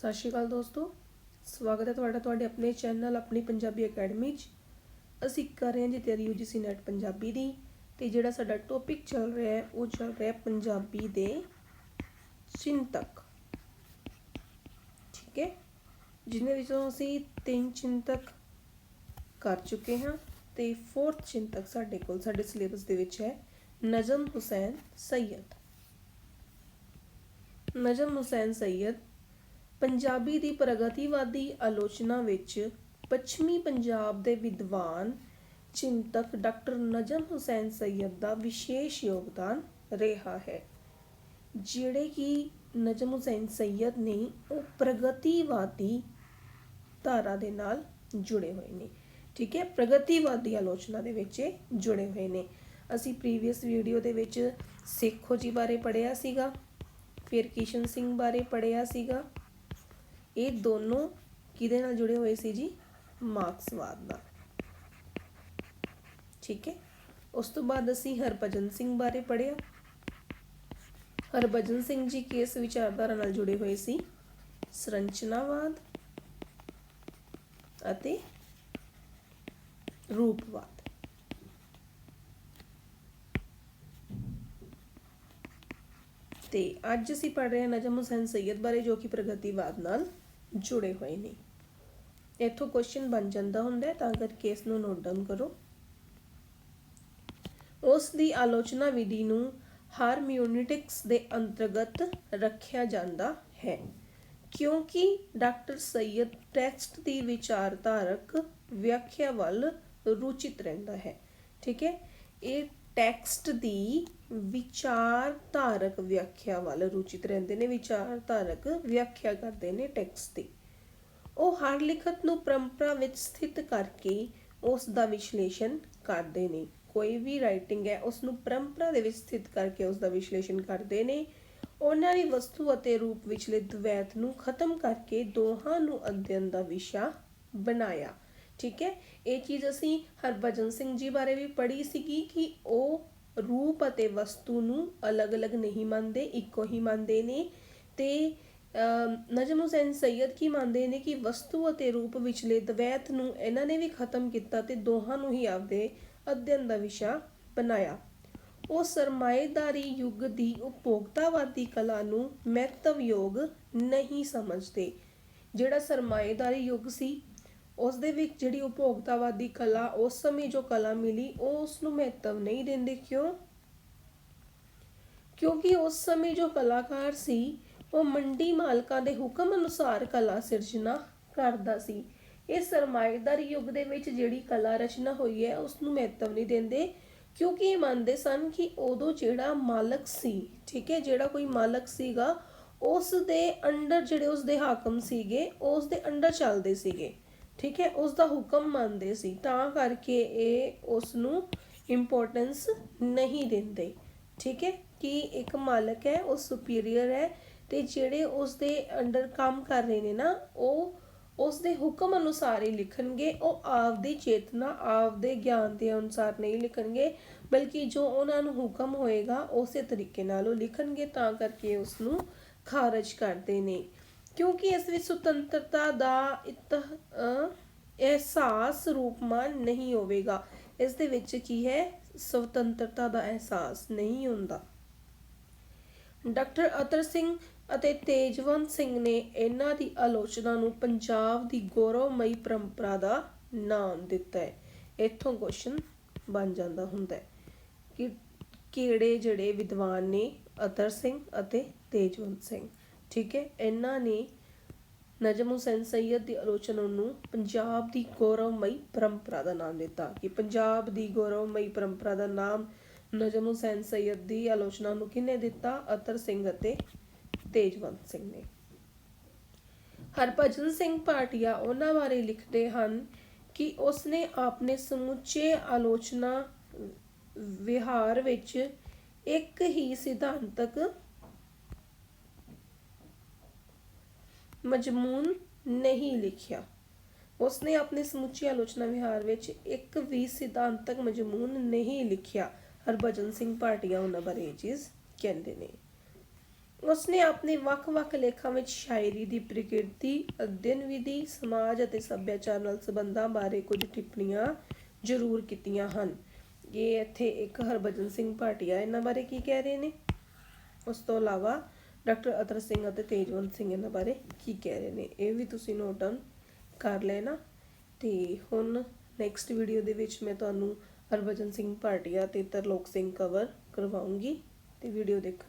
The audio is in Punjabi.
ਸਤਿ ਸ਼੍ਰੀ ਅਕਾਲ ਦੋਸਤੋ। ਸਵਾਗਤ ਹੈ ਤੁਹਾਡਾ ਤੁਹਾਡੇ ਆਪਣੇ ਚੈਨਲ ਆਪਣੀ ਪੰਜਾਬੀ ਅਕੈਡਮੀ 'ਚ। ਅਸੀਂ ਕਰ ਰਹੇ ਹਾਂ ਜੀ ਤਿਆਰੀ UGC ਨੈਟ ਪੰਜਾਬੀ ਦੀ ਤੇ ਜਿਹੜਾ ਸਾਡਾ ਟੌਪਿਕ ਚੱਲ ਰਿਹਾ ਹੈ, ਉਹ ਚੱਲ ਰਿਹਾ ਪੰਜਾਬੀ ਦੇ ਚਿੰਤਕ। ਠੀਕ ਹੈ? ਜਿਹਦੇ ਵਿੱਚੋਂ ਅਸੀਂ ਤਿੰਨ ਚਿੰਤਕ ਕਰ ਚੁੱਕੇ ਹਾਂ ਤੇ ਫੋਰਥ ਚਿੰਤਕ ਸਾਡੇ ਕੋਲ, ਸਾਡੇ ਸਿਲੇਬਸ ਦੇ ਵਿੱਚ ਹੈ, ਨਜਮ ਹੁਸੈਨ ਸੈਯਦ ਨਜਮ ਹੁਸੈਨ ਸੈਯਦ ਪੰਜਾਬੀ ਦੀ ਪ੍ਰਗਤੀਵਾਦੀ ਆਲੋਚਨਾ ਵਿੱਚ ਪੱਛਮੀ ਪੰਜਾਬ ਦੇ ਵਿਦਵਾਨ ਚਿੰਤਕ ਡਾਕਟਰ ਨਜਮ ਹੁਸੈਨ ਸੈਯਦ ਦਾ ਵਿਸ਼ੇਸ਼ ਯੋਗਦਾਨ ਰਿਹਾ ਹੈ, ਜਿਹੜੇ ਕਿ ਨਜਮ ਹੁਸੈਨ ਸੈਯਦ ਨੇ ਉਹ ਪ੍ਰਗਤੀਵਾਦੀ ਧਾਰਾ ਦੇ ਨਾਲ ਜੁੜੇ ਹੋਏ ਨੇ। ਠੀਕ ਹੈ, ਪ੍ਰਗਤੀਵਾਦੀ ਆਲੋਚਨਾ ਦੇ ਵਿੱਚ ਇਹ ਜੁੜੇ ਹੋਏ ਨੇ। ਅਸੀਂ ਪ੍ਰੀਵੀਅਸ ਵੀਡੀਓ ਦੇ ਵਿੱਚ ਸੇਖੋ ਜੀ ਬਾਰੇ ਪੜ੍ਹਿਆ ਸੀਗਾ, ਫਿਰ ਕਿਸ਼ਨ ਸਿੰਘ ਬਾਰੇ ਪੜ੍ਹਿਆ ਸੀਗਾ ਇਹ ਦੋਨੋਂ ਕਿਹਦੇ ਨਾਲ ਜੁੜੇ ਹੋਏ ਸੀ ਜੀ? ਮਾਰਕਸਵਾਦ ਨਾਲ। ਠੀਕ ਹੈ? ਉਸ ਤੋਂ ਬਾਅਦ ਅਸੀਂ ਹਰਭਜਨ ਸਿੰਘ ਬਾਰੇ ਪੜ੍ਹਿਆ। ਹਰਭਜਨ ਸਿੰਘ ਜੀ ਕਿਸ ਵਿਚਾਰਧਾਰਾ ਨਾਲ ਜੁੜੇ ਹੋਏ ਸੀ? ਸੰਰਚਨਾਵਾਦ ਅਤੇ ਰੂਪਵਾਦ। ਤੇ ਅੱਜ ਅਸੀਂ ਪੜ੍ਹ ਰਹੇ ਹਾਂ ਨਜਮ ਹੁਸੈਨ ਸੈਯਦ ਬਾਰੇ, ਜੋ ਕਿ ਪ੍ਰਗਤੀਵਾਦ ਨਾਲ ਜੁੜੇ ਹੋਏ ਨੇ। ਇੱਥੋਂ ਕੁਐਸਚਨ ਬਣ ਜਾਂਦਾ ਹੁੰਦਾ ਤਾਂ ਕਰਕੇ ਇਸ ਨੂੰ ਨੋਟ ਡਾਊਨ ਕਰੋ। ਉਸ ਦੀ ਆਲੋਚਨਾ ਵਿਧੀ ਨੂੰ ਹਾਰਮੋਨੀਟਿਕਸ ਦੇ ਅੰਤਰਗਤ ਰੱਖਿਆ ਜਾਂਦਾ ਹੈ, ਕਿਉਂਕਿ ਡਾਕਟਰ ਸੈਯਦ ਟੈਕਸਟ ਦੀ ਵਿਚਾਰਧਾਰਕ ਵਿਆਖਿਆ ਵੱਲ ਰੁਚਿਤ ਰਹਿੰਦਾ ਹੈ। ਠੀਕ ਹੈ? ਇਹ ਟੈਕਸਟ ਦੀ ਵਿਚਾਰਧਾਰਕ ਵਿਆਖਿਆ ਵੱਲ ਰੁਚਿਤ ਰਹਿੰਦੇ ਨੇ, ਵਿਚਾਰਧਾਰਕ ਵਿਆਖਿਆ ਕਰਦੇ ਨੇ ਟੈਕਸਟ ਦੀ ਉਹ ਹਰ ਲਿਖਤ ਨੂੰ ਪਰੰਪਰਾ ਵਿੱਚ ਸਥਿਤ ਕਰਕੇ ਉਸ ਦਾ ਵਿਸ਼ਲੇਸ਼ਣ ਕਰਦੇ ਨੇ। ਕੋਈ ਵੀ ਰਾਈਟਿੰਗ ਹੈ, ਉਸ ਨੂੰ ਪਰੰਪਰਾ ਦੇ ਵਿੱਚ ਸਥਿਤ ਕਰਕੇ ਉਸ ਦਾ ਵਿਸ਼ਲੇਸ਼ਣ ਕਰਦੇ ਨੇ। ਉਹਨਾਂ ਦੀ ਵਸਤੂ ਅਤੇ ਰੂਪ ਵਿਚਲੇ ਦਵੈਤ ਨੂੰ ਖਤਮ ਕਰਕੇ ਦੋਹਾਂ ਨੂੰ ਅਧਿਐਨ ਦਾ ਵਿਸ਼ਾ ਬਣਾਇਆ। ਠੀਕ ਹੈ? ਇਹ ਚੀਜ਼ ਅਸੀਂ ਹਰਭਜਨ ਸਿੰਘ ਜੀ ਬਾਰੇ ਵੀ ਪੜ੍ਹੀ ਸੀਗੀ ਕਿ ਉਹ ਰੂਪ ਅਤੇ ਵਸਤੂ ਨੂੰ ਅਲੱਗ-ਅਲੱਗ ਨਹੀਂ ਮੰਨਦੇ, ਇੱਕੋ ਹੀ ਮੰਨਦੇ ਨੇ ਤੇ ਨਜਮ ਹੁਸੈਨ ਸੈਯਦ ਕੀ ਮੰਨਦੇ ਨੇ ਕਿ ਵਸਤੂ ਅਤੇ ਰੂਪ ਵਿਚਲੇ ਦਵੈਤ ਨੂੰ ਇਹਨਾਂ ਨੇ ਵੀ ਖਤਮ ਕੀਤਾ ਤੇ ਦੋਹਾਂ ਨੂੰ ਹੀ ਆਪਦੇ ਅਧਿਐਨ ਦਾ ਵਿਸ਼ਾ ਬਣਾਇਆ। ਉਹ ਸਰਮਾਏਦਾਰੀ ਯੁੱਗ ਦੀ ਉਪਭੋਗਤਾਵਾਦੀ ਕਲਾ ਨੂੰ ਮਹੱਤਵਯੋਗ ਨਹੀਂ ਸਮਝਦੇ। ਜਿਹੜਾ ਸਰਮਾਏਦਾਰੀ ਯੁੱਗ ਸੀ ਉਸ ਦੇ ਵਿੱਚ ਜਿਹੜੀ ਉਪਭੋਗਤਾਵਾਦੀ ਕਲਾ, ਉਸ ਸਮੇਂ ਜੋ ਕਲਾ ਮਿਲੀ ਉਹ ਉਸ ਨੂੰ ਮਹੱਤਵ ਨਹੀਂ ਦਿੰਦੇ ਕਿਉਂ? ਕਿਉਂਕਿ ਉਸ ਸਮੇਂ ਜੋ ਕਲਾਕਾਰ ਸੀ, ਉਹ ਮੰਡੀ ਮਾਲਕਾਂ ਦੇ ਹੁਕਮ ਅਨੁਸਾਰ ਕਲਾ ਸਿਰਜਣਾ ਕਰਦਾ ਸੀ। ਇਹ ਸਰਮਾਏਦਾਰੀ ਯੁੱਗ ਦੇ ਵਿੱਚ ਜਿਹੜੀ ਕਲਾ ਰਚਨਾ ਹੋਈ ਹੈ ਉਸ ਨੂੰ ਮਹੱਤਵ ਨਹੀਂ ਦਿੰਦੇ। ਕਿਉਂਕਿ ਇਹ ਮੰਨਦੇ ਸਨ ਕਿ ਉਦੋਂ ਜਿਹੜਾ ਮਾਲਕ ਸੀ, ਠੀਕ ਹੈ, ਜਿਹੜਾ ਕੋਈ ਮਾਲਕ ਸੀਗਾ ਉਸ ਦੇ ਅੰਡਰ ਜਿਹੜੇ ਉਸ ਦੇ ਹਾਕਮ ਸੀਗੇ ਉਸ ਦੇ ਅੰਡਰ ਚੱਲਦੇ ਸੀਗੇ। ਠੀਕ ਹੈ ਉਸ ਦਾ ਹੁਕਮ ਮੰਨਦੇ ਸੀ, ਤਾਂ ਕਰਕੇ ਇਹ ਉਸ ਨੂੰ ਇੰਪੋਰਟੈਂਸ ਨਹੀਂ ਦਿੰਦੇ। ਠੀਕ ਹੈ, ਕਿ ਇੱਕ ਮਾਲਕ ਹੈ, ਉਹ ਸੁਪੀਰੀਅਰ ਹੈ ਤੇ ਜਿਹੜੇ ਉਸ ਦੇ ਅੰਡਰ ਕੰਮ ਕਰ ਰਹੇ ਨੇ ਨਾ, ਉਹ ਉਸ ਦੇ ਹੁਕਮ ਅਨੁਸਾਰ ਹੀ ਲਿਖਣਗੇ, ਉਹ ਆਪਦੀ ਚੇਤਨਾ, ਆਪਦੇ ਗਿਆਨ ਦੇ ਅਨੁਸਾਰ ਨਹੀਂ ਲਿਖਣਗੇ, ਬਲਕਿ ਜੋ ਉਹਨਾਂ ਨੂੰ ਹੁਕਮ ਹੋਏਗਾ, ਉਸੇ ਤਰੀਕੇ ਨਾਲ ਉਹ ਲਿਖਣਗੇ, ਤਾਂ ਕਰਕੇ ਉਸ ਨੂੰ ਖਾਰਜ ਕਰਦੇ ਨੇ। ਕਿਉਂਕਿ ਇਸ ਵਿੱਚ ਸੁਤੰਤਰਤਾ ਦਾ ਇਤਹ ਅਹਿਸਾਸ ਰੂਪਮਾਨ ਨਹੀਂ ਹੋਵੇਗਾ। ਇਸ ਦੇ ਵਿੱਚ ਕੀ ਹੈ? ਸੁਤੰਤਰਤਾ ਦਾ ਅਹਿਸਾਸ ਨਹੀਂ ਹੁੰਦਾ। ਡਾਕਟਰ ਅਤਰ ਸਿੰਘ ਅਤੇ ਤੇਜਵੰਤ ਸਿੰਘ ਨੇ ਇਹਨਾਂ ਦੀ ਆਲੋਚਨਾ ਨੂੰ ਪੰਜਾਬ ਦੀ ਗੌਰਵਮਈ ਪਰੰਪਰਾ ਦਾ ਨਾਮ ਦਿੱਤਾ ਹੈ। ਇੱਥੋਂ ਕੁਐਸਚਨ ਬਣ ਜਾਂਦਾ ਹੁੰਦਾ ਹੈ ਕਿ ਕਿਹੜੇ ਜਿਹੜੇ ਵਿਦਵਾਨ ਨੇ ਅਤਰ ਸਿੰਘ ਅਤੇ ਤੇਜਵੰਤ ਸਿੰਘ। ਠੀਕ ਹੈ? ਇਹਨਾਂ ਨੇ ਨਜਮ ਹੁਸੈਨ ਸੈਯਦ ਦੀ ਆਲੋਚਨਾ ਨੂੰ ਪੰਜਾਬ ਦੀ ਗੌਰਵਮਈ ਪਰੰਪਰਾ ਦਾ ਨਾਮ ਦਿੱਤਾ। ਕਿ ਪੰਜਾਬ ਦੀ ਗੌਰਵਮਈ ਪਰੰਪਰਾ ਦਾ ਨਾਮ ਨਜਮ ਹੁਸੈਨ ਸੈਯਦ ਦੀ ਆਲੋਚਨਾ ਨੂੰ ਕਿਹਨੇ ਦਿੱਤਾ? ਅਤਰ ਸਿੰਘ ਅਤੇ ਤੇਜਵੰਤ ਸਿੰਘ ਨੇ। ਹਰਭਜਨ ਸਿੰਘ ਭਾਟੀਆ ਉਹਨਾਂ ਬਾਰੇ ਲਿਖਦੇ ਹਨ ਕਿ ਉਸਨੇ ਆਪਣੇ ਸਮੁੱਚੇ ਆਲੋਚਨਾ ਵਿਹਾਰ ਵਿੱਚ ਇੱਕ ਹੀ ਸਿਧਾਂਤਕ ਮਜਮੂਨ ਨਹੀਂ ਲਿਖਿਆ। ਉਸਨੇ ਆਪਣੀ ਸਮੁੱਚੀ ਆਲੋਚਨਾ ਵਿਹਾਰ ਵਿੱਚ ਇੱਕ ਵੀ ਸਿਧਾਂਤਕ ਮਜਮੂਨ ਨਹੀਂ ਲਿਖਿਆ। ਹਰਭਜਨ ਸਿੰਘ ਭਾਟੀਆ ਉਹਨਾਂ ਬਾਰੇ ਚੀਜ਼ ਕਹਿੰਦੇ ਨੇ। ਉਸਨੇ ਆਪਣੇ ਵੱਖ-ਵੱਖ ਲੇਖਾਂ ਵਿੱਚ ਸ਼ਾਇਰੀ ਦੀ ਪ੍ਰਕਿਰਤੀ, ਅਧਿਐਨ ਵਿਧੀ, ਸਮਾਜ ਅਤੇ ਸੱਭਿਆਚਾਰ ਨਾਲ ਸੰਬੰਧਾਂ ਬਾਰੇ ਕੁਝ ਟਿੱਪਣੀਆਂ ਜ਼ਰੂਰ ਕੀਤੀਆਂ ਹਨ। ਇਹ ਇੱਥੇ ਇੱਕ ਹਰਭਜਨ ਸਿੰਘ ਭਾਟੀਆ ਇਹਨਾਂ ਬਾਰੇ ਕੀ ਕਹਿ ਰਹੇ ਨੇ? ਉਸ ਤੋਂ ਇਲਾਵਾ ਡਾਕਟਰ ਅਤਰ ਸਿੰਘ ਅਤੇ ਤੇਜਵੰਤ ਸਿੰਘ ਇਹਨਾਂ ਬਾਰੇ ਕੀ ਕਹਿ ਰਹੇ ਨੇ? ਇਹ ਵੀ ਤੁਸੀਂ ਨੋਟ ਡਾਊਨ ਕਰ ਲੈਣਾ। ਤੇ ਹੁਣ ਨੈਕਸਟ ਵੀਡੀਓ ਦੇ ਵਿੱਚ ਮੈਂ ਤੁਹਾਨੂੰ ਹਰਭਜਨ ਸਿੰਘ ਭਾਟੀਆ ਤੇ ਤਰਲੋਕ ਸਿੰਘ ਕਵਰ ਕਰਵਾਉਂਗੀ ਤੇ ਵੀਡੀਓ ਦੇਖਣ